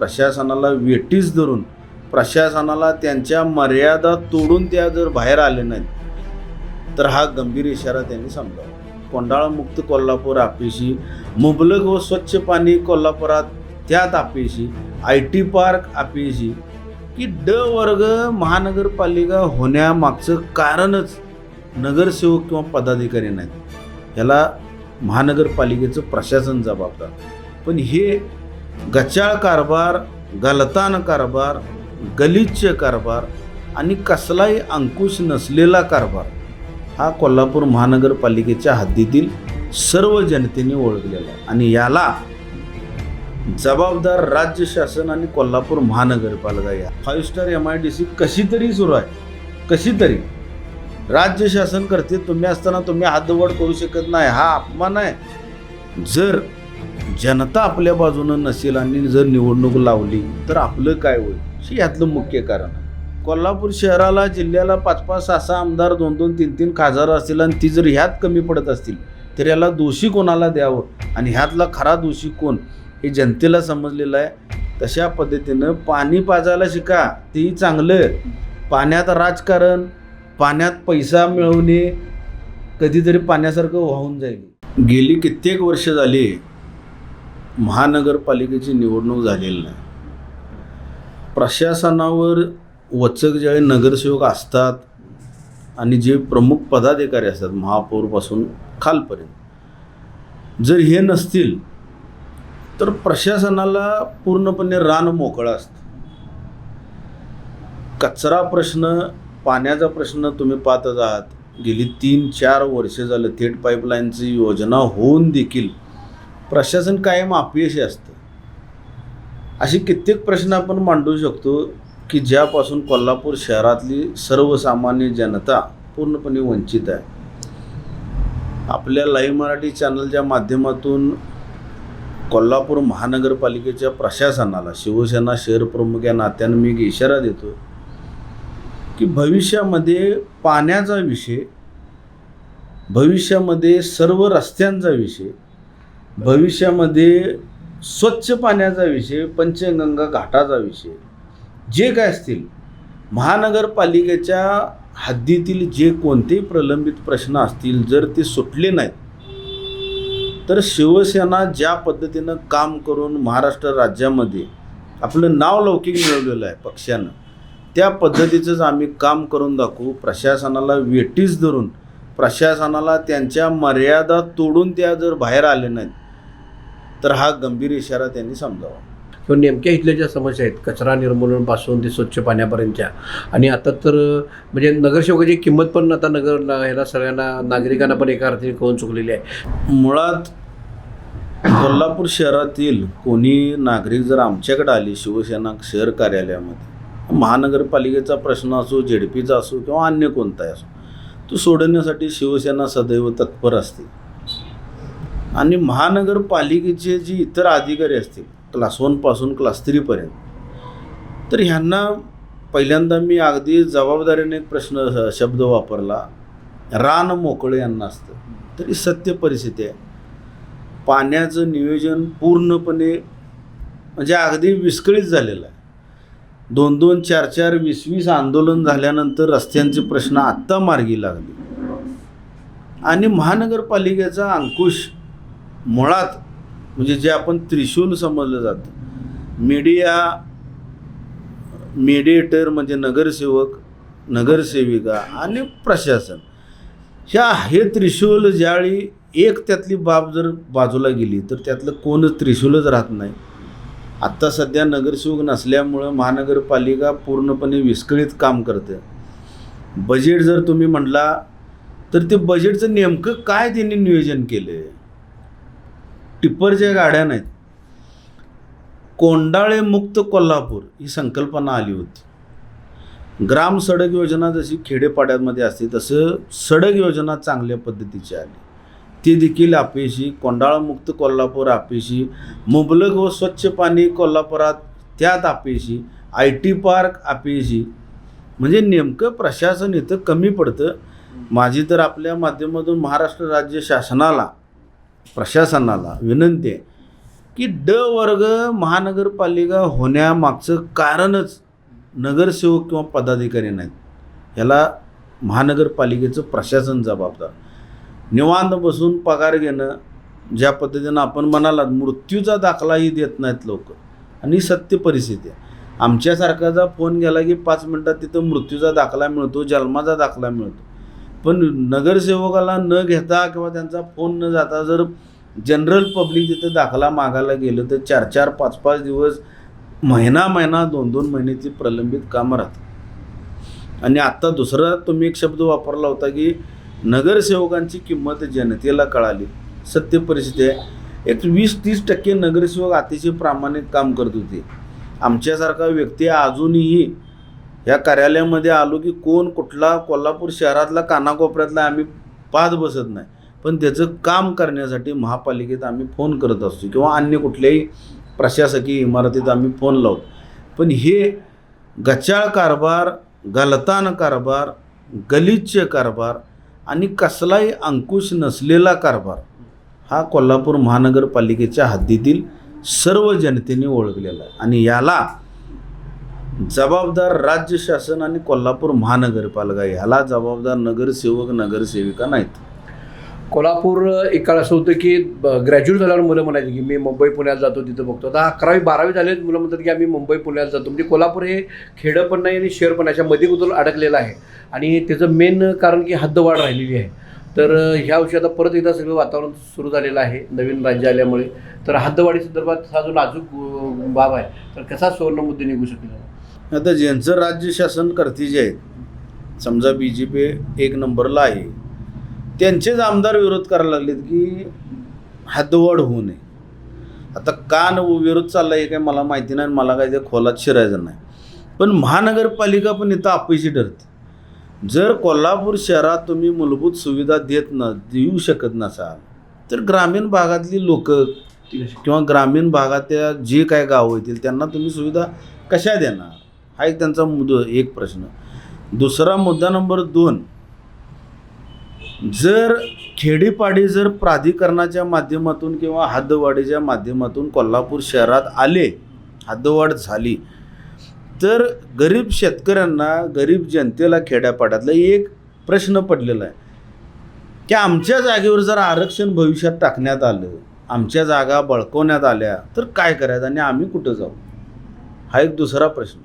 प्रशासनाला वेटीस धरून प्रशासनाला त्यांच्या मर्यादा तोडून त्या जर बाहेर आले नाहीत तर हा गंभीर इशारा त्यांनी समजावा. कोंडाळामुक्त कोल्हापूर आपेशी मुबलक व स्वच्छ पाणी कोल्हापुरात त्यात आपेशी आय टी पार्क आपेशी की ड वर्ग महानगरपालिका होण्यामागचं कारणच नगरसेवक किंवा पदाधिकारी नाहीत. ह्याला महानगरपालिकेचं प्रशासन जबाबदार. पण हे गचाळ कारभार गलतान कारभार गलिच्छ कारभार आणि कसलाही अंकुश नसलेला कारभार हा कोल्हापूर महानगरपालिकेच्या हद्दीतील सर्व जनतेने ओळखलेला आहे. आणि याला जबाबदार राज्य शासन आणि कोल्हापूर महानगरपालिका या. Five star M I D C कशी तरी सुरू आहे. कशी तरी राज्य शासन करते तुम्ही असताना तुम्ही हातवड करू शकत नाही. हा अपमान आहे. जर जनता आपल्या बाजूनं नसेल आणि जर निवडणूक लावली तर आपलं काय होईल? हे यातलं मुख्य कारण. आहे कोल्हापूर शहराला जिल्ह्याला पाच पाच सहा सहा आमदार दोन दोन तीन तीन खासदार असतील आणि ती जर ह्यात कमी पडत असतील तर याला दोषी कोणाला द्यावं? आणि ह्यातला खरा दोषी कोण? हे जनतेला समजलेलं आहे. तशा पद्धतीनं पाणी पाजायला शिका. तेही चांगलं. पाण्यात राजकारण पाण्यात पैसा मिळवणे कधीतरी पाण्यासारखं वाहून जाईल. गेली कित्येक वर्ष झाली महानगरपालिकेची निवडणूक झालेली नाही. प्रशासनावर वचक ज्यावेळी नगरसेवक असतात आणि जे प्रमुख पदाधिकारी असतात महापौरपासून खालपर्यंत जर हे नसतील तर प्रशासनाला पूर्णपणे रान मोकळं असतं. कचरा प्रश्न पाण्याचा प्रश्न तुम्ही पाहतच आहात. गेली तीन चार वर्षे झालं थेट पाईपलाईनची योजना होऊन देखील प्रशासन कायम अपयशी असतं. असे कित्येक प्रश्न आपण मांडू शकतो की ज्यापासून कोल्हापूर शहरातली सर्वसामान्य जनता पूर्णपणे वंचित आहे. आपल्या लाईव्ह मराठी चॅनलच्या माध्यमातून कोल्हापूर महानगरपालिकेच्या प्रशासनाला शिवसेना शहर प्रमुख या नात्यानं मी एक इशारा देतो की भविष्यामध्ये पाण्याचा विषय भविष्यामध्ये सर्व रस्त्यांचा विषय भविष्यामध्ये स्वच्छ पाण्याचा विषय पंचगंगा घाटाचा विषय जे काय असतील महानगरपालिकेच्या हद्दीतील जे कोणतेही प्रलंबित प्रश्न असतील जर ते सुटले नाहीत तर शिवसेना ज्या पद्धतीनं काम करून महाराष्ट्र राज्यामध्ये आपलं नाव लौकिक मिळवलेलं आहे पक्षानं त्या पद्धतीचंच आम्ही काम करून दाखवू. प्रशासनाला वेटीस धरून प्रशासनाला त्यांच्या मर्यादा तोडून त्या जर बाहेर आले नाहीत तर हा गंभीर इशारा त्यांनी समजावा. किंवा नेमक्या इथल्या ज्या समस्या आहेत कचरा निर्मूलनापासून ते स्वच्छ पाण्यापर्यंतच्या. आणि आता तर म्हणजे नगरसेवकाची किंमत पण आता नगर ह्याला सगळ्यांना नागरिकांना पण एका अर्थाने कळून चुकलेली आहे. मुळात कोल्हापूर शहरातील कोणी नागरिक जर आमच्याकडे आली शिवसेना शहर कार्यालयामध्ये महानगरपालिकेचा प्रश्न असो झेडपीचा असो किंवा अन्य कोणताही असो तो सोडवण्यासाठी शिवसेना सदैव तत्पर असते. आणि महानगरपालिकेचे जे इतर अधिकारी असतील क्लास वनपासून क्लास थ्रीपर्यंत तर ह्यांना पहिल्यांदा मी अगदी जबाबदारीने एक प्रश्न शब्द वापरला. रान मोकळे यांना असतं. तरी सत्य परिस्थिती आहे. पाण्याचं नियोजन पूर्णपणे म्हणजे अगदी विस्कळीत झालेलं आहे. दोन दोन चार चार वीस वीस आंदोलन झाल्यानंतर रस्त्यांचे प्रश्न आत्ता मार्गी लागले. आणि महानगरपालिकेचा अंकुश मुळात म्हणजे जे आपण त्रिशूल समजलं जातं. मीडिया मीडिएटर म्हणजे नगरसेवक नगरसेविका आणि प्रशासन. ह्या हे त्रिशूल ज्यावेळी एक त्यातली बाब जर बाजूला गेली तर त्यातलं कोण त्रिशूलच राहत नाही. आत्ता सध्या नगरसेवक नसल्यामुळं महानगरपालिका पूर्णपणे विस्कळीत काम करते. बजेट जर तुम्ही म्हटला तर ते बजेटचं नेमकं काय त्यांनी नियोजन केलं आहे टिप्परच्या गाड्या नाहीत. कोंडाळे मुक्त कोल्हापूर ही संकल्पना आली होती. ग्राम सडक योजना जशी खेडेपाड्यांमध्ये असते तसं सडक योजना चांगल्या पद्धतीची आली. ती देखील अपेशी कोंडाळमुक्त कोल्हापूर अपेशी मुबलक व स्वच्छ पाणी कोल्हापुरात त्यात अपेशी आय टी पार्क अपेशी म्हणजे नेमकं प्रशासन इथं कमी पडतं. माझी तर आपल्या माध्यमातून महाराष्ट्र राज्य शासनाला प्रशासनाला विनंती आहे की ड वर्ग महानगरपालिका होण्यामागचं कारणच नगरसेवक किंवा पदाधिकारी नाहीत. ह्याला महानगरपालिकेचं प्रशासन जबाबदार. निवांत बसून पगार घेणं ज्या पद्धतीनं आपण म्हणालात मृत्यूचा दाखलाही देत नाहीत लोक. आणि सत्य परिस्थिती आहे. आमच्यासारखाचा फोन गेला की पाच मिनटात तिथं मृत्यूचा दाखला मिळतो जन्माचा दाखला मिळतो. पण नगरसेवकाला न घेता किंवा त्यांचा फोन न जाता जर जनरल पब्लिक तिथं दाखला मागायला गेलं तर चार चार पाच पाच दिवस महिना महिना दोन दोन महिन्याची प्रलंबित कामं राहतात. आणि आत्ता दुसरा तुम्ही एक शब्द वापरला होता की नगरसेवकांची किंमत जनतेला कळाली. सत्य परिस्थिती आहे. एक वीस तीस टक्के नगरसेवक अतिशय प्रामाणिक काम करत होते. आमच्यासारखा व्यक्ती अजूनही या कार्यालयामध्ये आलो की कोण कुठला कोल्हापूर शहरातला कानाकोपऱ्यातला आम्ही पाहत बसत नाही. पण त्याचं काम करण्यासाठी महापालिकेत आम्ही फोन करत असतो किंवा अन्य कुठल्याही प्रशासकीय इमारतीत आम्ही फोन लावतो. पण हे गचाळ कारभार गलतान कारभार गलिच्छ कारभार आणि कसलाही अंकुश नसलेला कारभार हा कोल्हापूर महानगरपालिकेच्या हद्दीतील सर्व जनतेने ओळखलेला आहे. आणि याला जबाबदार राज्य शासन आणि कोल्हापूर महानगरपालिका ह्याला जबाबदार नगरसेवक नगरसेविका नाहीत. कोल्हापूर एक काळ असं होतं की ग्रॅज्युएट झाल्यावर मुलं म्हणायची की मी मुंबई पुण्यात जातो तिथं बघतो. आता अकरावी बारावी झाले मुलं म्हणतात की आम्ही मुंबई पुण्यात जातो. म्हणजे कोल्हापूर हे खेडं पण नाही आणि शहर पण याच्या मध्ये कुठं अडकलेलं आहे. आणि त्याचं मेन कारण की हद्दवाढ राहिलेली आहे. तर ह्या वर्षी आता परत एकदा सगळं वातावरण सुरू झालेलं आहे नवीन राज्य आल्यामुळे. तर हद्दवाढी संदर्भात हा जो नाजूक बाब आहे तर कसा सुवर्ण मुद्दे निघू शकेल आता ज्यांचं राज्य शासन करते जे आहेत समजा बी जे पी एक नंबरला आहे त्यांचेच आमदार विरोध करायला लागलेत की हद्दवाढ होऊ नये. आता का न विरोध चालला आहे काय मला माहिती नाही आणि मला काय त्या खोलात शिरायचं नाही. पण महानगरपालिका पण इथं अपयशी ठरते. जर कोल्हापूर शहरात तुम्ही मूलभूत सुविधा देत न देऊ शकत नसाल तर ग्रामीण भागातली लोक किंवा ग्रामीण भागातल्या जे काय गावं येतील त्यांना तुम्ही सुविधा कशा देणार? हा एक त्यांचा मुद्दा एक प्रश्न. दुसरा मुद्दा नंबर दोन. जर खेडीपाडी जर प्राधिकरणाच्या माध्यमातून किंवा हद्दवाढीच्या माध्यमातून कोल्हापूर शहरात आले हद्दवाढ झाली तर गरीब शेतकऱ्यांना गरीब जनतेला खेड्यापाड्यातला एक प्रश्न पडलेला आहे. की आमच्या जागेवर जर आरक्षण भविष्यात टाकण्यात आलं आमच्या जागा बळकवण्यात आल्या तर काय करायचं आणि आम्ही कुठं जाऊ? हा एक दुसरा प्रश्न.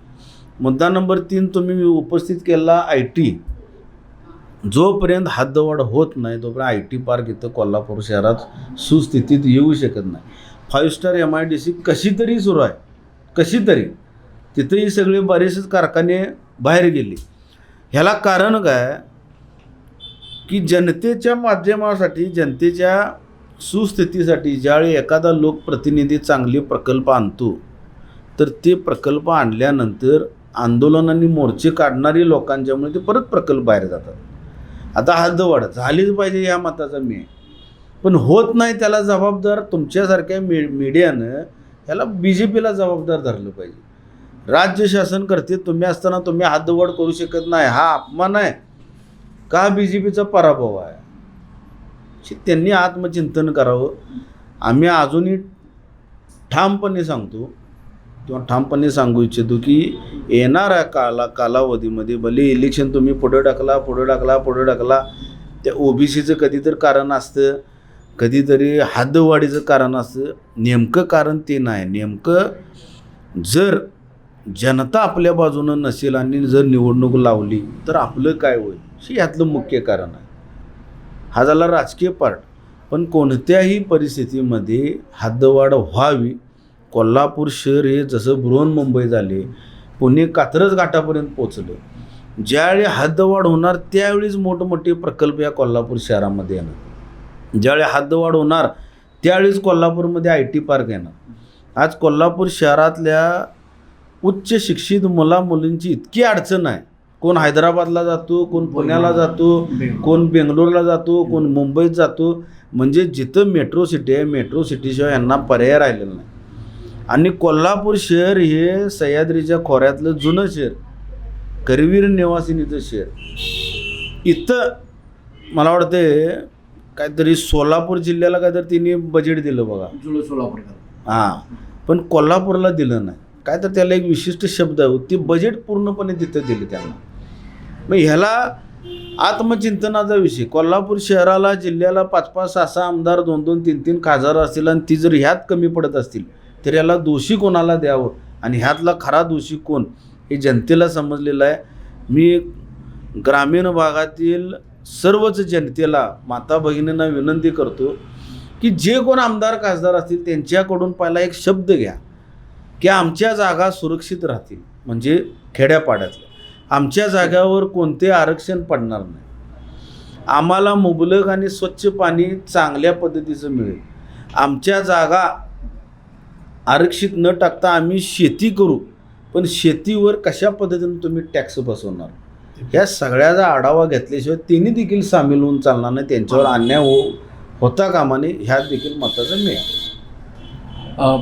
मुद्दा नंबर तीन तुम्ही उपस्थित केला आय टी. जोपर्यंत हद्दवाढ होत नाही तोपर्यंत आय टी पार्क इथं कोल्हापूर शहरात सुस्थितीत येऊ शकत नाही. Five star M I D C कशी तरी सुरू आहे. कशी तरी तिथंही सगळे बरेचसेच कारखाने बाहेर गेले. ह्याला कारण काय? की जनतेच्या माध्यमासाठी जनतेच्या सुस्थितीसाठी ज्यावेळी एखादा लोकप्रतिनिधी चांगले प्रकल्प आणतो तर ते प्रकल्प आणल्यानंतर आंदोलन आणि मोर्चे काढणारी लोकांच्यामुळे ते परत प्रकल्प बाहेर जातात. आता हद्दवाढ झालीच पाहिजे या मताचा मी. पण होत नाही त्याला जबाबदार तुमच्यासारख्या मी मीडियानं ह्याला बी जे पीला जबाबदार धरलं पाहिजे. राज्य शासन करते तुम्ही असताना तुम्ही हद्दवाढ करू शकत नाही हा अपमान आहे. का बी जे पीचा पराभव आहे? त्यांनी आत्मचिंतन करावं. आम्ही अजूनही ठामपणे सांगतो किंवा ठामपणे सांगू इच्छितो की येणाऱ्या काला कालावधीमध्ये भले इलेक्शन तुम्ही पुढं टाकला पुढं टाकला पुढं टाकला त्या ओबीसीचं कधीतरी कारण असतं कधीतरी हद्दवाढीचं कारण असतं. नेमकं कारण ते नाही. नेमकं जर जनता आपल्या बाजूनं नसेल आणि जर निवडणूक लावली तर आपलं काय होईल? हे यातलं मुख्य कारण आहे. हा झाला राजकीय पार्ट. पण कोणत्याही परिस्थितीमध्ये हद्दवाढ व्हावी कोल्हापूर शहर हे जसं बृहन्मुंबई झाले पुणे कात्रज घाटापर्यंत पोचलं ज्यावेळी हद्दवाढ होणार त्यावेळीच मोठमोठे प्रकल्प या कोल्हापूर शहरामध्ये येणार. ज्यावेळी हद्दवाढ होणार त्यावेळीच कोल्हापूरमध्ये आय टी पार्क येणार. आज कोल्हापूर शहरातल्या उच्च शिक्षित मुला मुलींची इतकी अडचण आहे. कोण हैदराबादला जातो कोण पुण्याला जातो कोण बेंगलोरला जातो कोण मुंबईत जातो. म्हणजे जिथं मेट्रो सिटी आहे मेट्रो सिटीशिवाय यांना पर्याय राहिलेला नाही. आणि कोल्हापूर शहर हे सह्याद्रीच्या खोऱ्यातलं जुनं शहर करवीर निवासिनीचं शहर. इथं मला वाटतं काहीतरी सोलापूर जिल्ह्याला काहीतरी तिने बजेट दिलं बघा. जुळं सोलापूरकर हां. पण कोल्हापूरला दिलं नाही. काय तर त्याला एक विशिष्ट शब्द आहे. ती बजेट पूर्णपणे तिथं दिली त्यांना. मग ह्याला आत्मचिंतनाचा विषय. कोल्हापूर शहराला जिल्ह्याला पाच पाच सहा सहा आमदार दोन दोन तीन तीन खासदार असतील आणि ती जर ह्यात कमी पडत असतील तर याला दोषी कोणाला द्यावं? आणि ह्यातला खरा दोषी कोण? हे जनतेला समजलेलं आहे. मी ग्रामीण भागातील सर्वच जनतेला माता भगिनींना विनंती करतो की जे कोण आमदार खासदार असतील त्यांच्याकडून पहिला एक शब्द घ्या की आमच्या जागा सुरक्षित राहतील म्हणजे खेड्यापाड्यातल्या. आमच्या जागावर कोणते आरक्षण पडणार नाही. आम्हाला मुबलक आणि स्वच्छ पाणी चांगल्या पद्धतीचं मिळेल. आमच्या जागा आरक्षित न टाकता आम्ही शेती करू पण शेतीवर कशा पद्धतीने तुम्ही टॅक्स बसवणार? ह्या सगळ्याचा आढावा घेतल्याशिवाय त्यांनी देखील सामील होऊन चालणार नाही. त्यांच्यावर अन्याय हो होता कामाने ह्यात देखील मताचं मिळेल अ,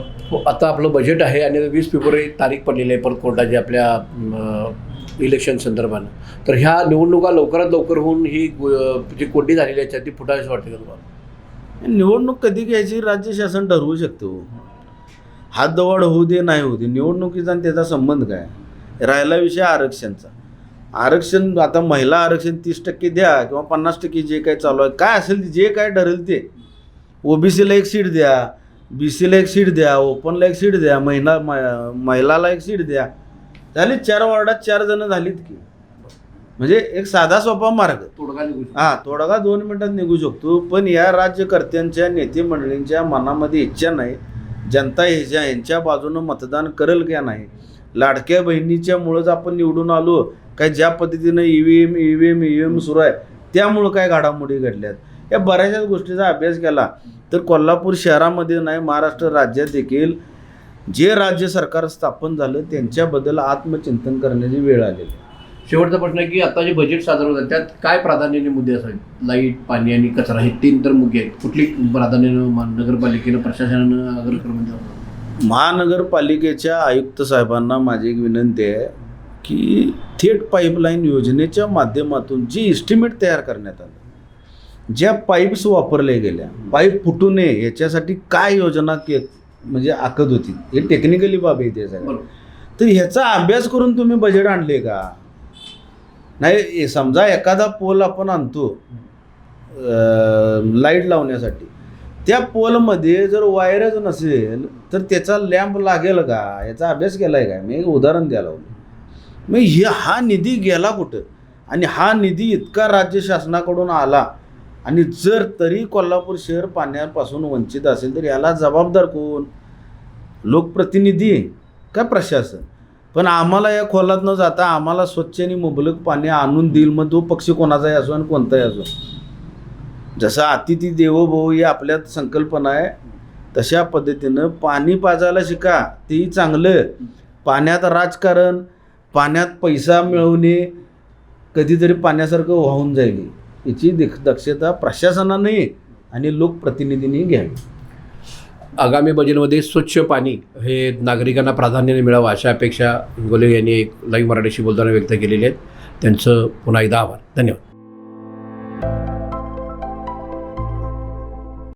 आता आपलं बजेट आहे आणि वीस फेब्रुवारी तारीख पडलेली आहे परत कोर्टाची आपल्या इलेक्शन संदर्भानं. तर ह्या निवडणुका लवकरात लवकर होऊन ही जी कोंडी झालेली आहे त्याची फुटायची वाटते का तुम्हाला? निवडणूक कधी घ्यायची? राज्य शासन ठरवू शकतो हात दवाड होऊ दे नाही होऊ दे निवडणुकीचा आणि त्याचा संबंध काय? राहिला विषय आरक्षणचा. आरक्षण आता महिला आरक्षण तीस टक्के द्या किंवा पन्नास टक्के जे काय चालू आहे काय असेल जे काय ठरेल ते. ओबीसीला एक सीट द्या बी सीला एक सीट द्या ओपनला एक सीट द्या महिला म- महिलाला एक सीट द्या. झाली चार वॉर्डात चार जण झालीत की. म्हणजे एक साधा सोपा मार्ग. तोडगा निघू. हा थोडा दोन मिनिटात निघू शकतो पण या राज्यकर्त्यांच्या नेते मंडळींच्या मनामध्ये इच्छा नाही. जनता ह्याच्या यांच्या बाजूनं मतदान करेल का नाही? लाडक्या बहिणीच्यामुळंच आपण निवडून आलो काय ज्या पद्धतीनं E V M E V M E V M सुरू आहे त्यामुळं काय घडामोडी घडल्यात? या बऱ्याचशाच गोष्टीचा अभ्यास केला. तर कोल्हापूर शहरामध्ये नाही महाराष्ट्र राज्यात देखील जे राज्य सरकार स्थापन झालं त्यांच्याबद्दल आत्मचिंतन करण्याची वेळ आलेली आहे. शेवटचा प्रश्न आहे की आता जे बजेट सादर होतात त्यात काय प्राधान्याने मुद्दे असावेत? लाइट पाणी आणि कचरा हे तीन तर मुद्दे आहेत. कुठली प्राधान्यानं नगरपालिकेनं प्रशासनानं अग्रक्रम द्यावा महानगरपालिकेच्या आयुक्त साहेबांना माझी एक विनंती आहे की थेट पाईपलाईन योजनेच्या माध्यमातून जी इस्टिमेट तयार करण्यात आलं ज्या पाईप्स वापरल्या गेल्या पाईप फुटू नये याच्यासाठी काय योजना के म्हणजे आखत होती? हे टेक्निकली बाब आहे साहेब. तर ह्याचा अभ्यास करून तुम्ही बजेट आणले का? नाही समजा एखादा पोल आपण आणतो लाइट लावण्यासाठी त्या पोलमध्ये जर वायरच नसेल तर त्याचा लॅम्प लागेल का? याचा अभ्यास केला आहे का? मी एक उदाहरण द्यायला मग हे हा निधी गेला कुठं? आणि हा निधी इतका राज्य शासनाकडून आला आणि जर तरी कोल्हापूर शहर पाण्यापासून वंचित असेल तर याला जबाबदार कोण? लोकप्रतिनिधी? का प्रशासन? पण आम्हाला या खोलात न जाता आम्हाला स्वच्छ आणि मुबलक पाणी आणून देईल मग तो पक्ष कोणाचाही असो आणि कोणताही असो. जसा अतिथी देवोभव ही आपल्यात संकल्पना आहे तशा पद्धतीनं पाणी पाजायला शिका तेही चांगलं. पाण्यात राजकारण पाण्यात पैसा मिळवणे कधीतरी पाण्यासारखं वाहून जाईल याची दीक दक्षता प्रशासनाने आणि लोकप्रतिनिधींनी घ्यावी. आगामी बजेटमध्ये स्वच्छ पाणी हे नागरिकांना प्राधान्याने मिळावं अशा अपेक्षा गोले यांनी एक लाईव्ह मराठीशी बोलताना व्यक्त केलेली आहेत. त्यांचं पुन्हा एकदा आभार. धन्यवाद.